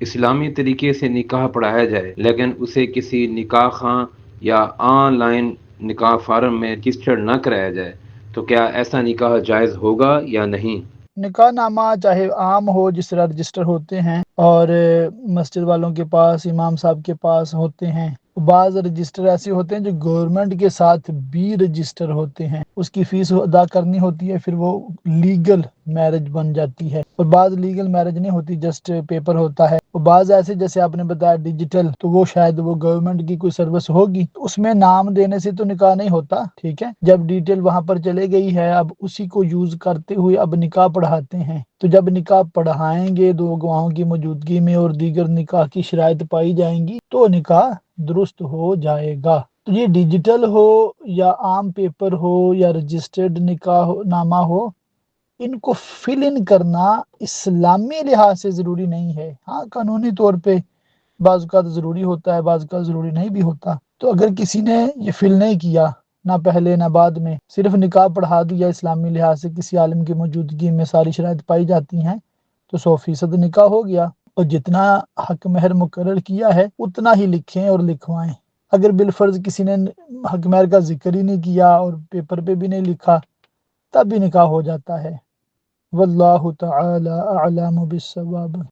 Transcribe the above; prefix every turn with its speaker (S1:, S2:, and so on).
S1: اسلامی طریقے سے نکاح پڑھایا جائے، لیکن اسے کسی نکاح خاں یا آن لائن نکاح فارم میں رجسٹر نہ کرایا جائے، تو کیا ایسا نکاح جائز ہوگا یا نہیں؟
S2: نکاح نامہ چاہے عام ہو، جس طرح رجسٹر ہوتے ہیں اور مسجد والوں کے پاس، امام صاحب کے پاس ہوتے ہیں بعض رجسٹر ایسے ہوتے ہیں جو گورنمنٹ کے ساتھ بھی رجسٹر ہوتے ہیں۔ اس کی فیس ادا کرنی ہوتی ہے، پھر وہ لیگل میرج بن جاتی ہے۔ اور بعض لیگل میرج نہیں ہوتی جسٹ پیپر ہوتا ہے۔ اور بعض ایسے، جیسے آپ نے بتایا ڈیجیٹل تو وہ شاید وہ گورنمنٹ کی کوئی سروس ہوگی۔ اس میں نام دینے سے تو نکاح نہیں ہوتا، ٹھیک ہے؟ جب ڈیٹیل وہاں پر چلے گئی ہے، اب اسی کو یوز کرتے ہوئے اب نکاح پڑھاتے ہیں۔ تو جب نکاح پڑھائیں گے، دو گواہوں کی موجودگی میں اور دیگر نکاح کی شرائط پائی جائیں گی، تو نکاح درست ہو جائے گا۔ تو یہ ڈیجیٹل ہو یا عام پیپر ہو یا رجسٹرڈ نکاح نامہ ہو، ان کو فل ان کرنا اسلامی لحاظ سے ضروری نہیں ہے۔ ہاں قانونی طور پہ بعض اوقات ضروری ہوتا ہے، بعض اوقات ضروری نہیں بھی ہوتا۔ تو اگر کسی نے یہ فل نہیں کیا، نہ پہلے نہ بعد میں، صرف نکاح پڑھا دیا اسلامی لحاظ سے، کسی عالم کی موجودگی میں ساری شرائط پائی جاتی ہیں، تو سو فیصد نکاح ہو گیا۔ اور جتنا حق مہر مقرر کیا ہے، اتنا ہی لکھیں اور لکھوائیں۔ اگر بالفرض کسی نے حق مہر کا ذکر ہی نہیں کیا اور پیپر پہ بھی نہیں لکھا، تب بھی نکاح ہو جاتا ہے۔ واللہ تعالی اعلم بالصواب۔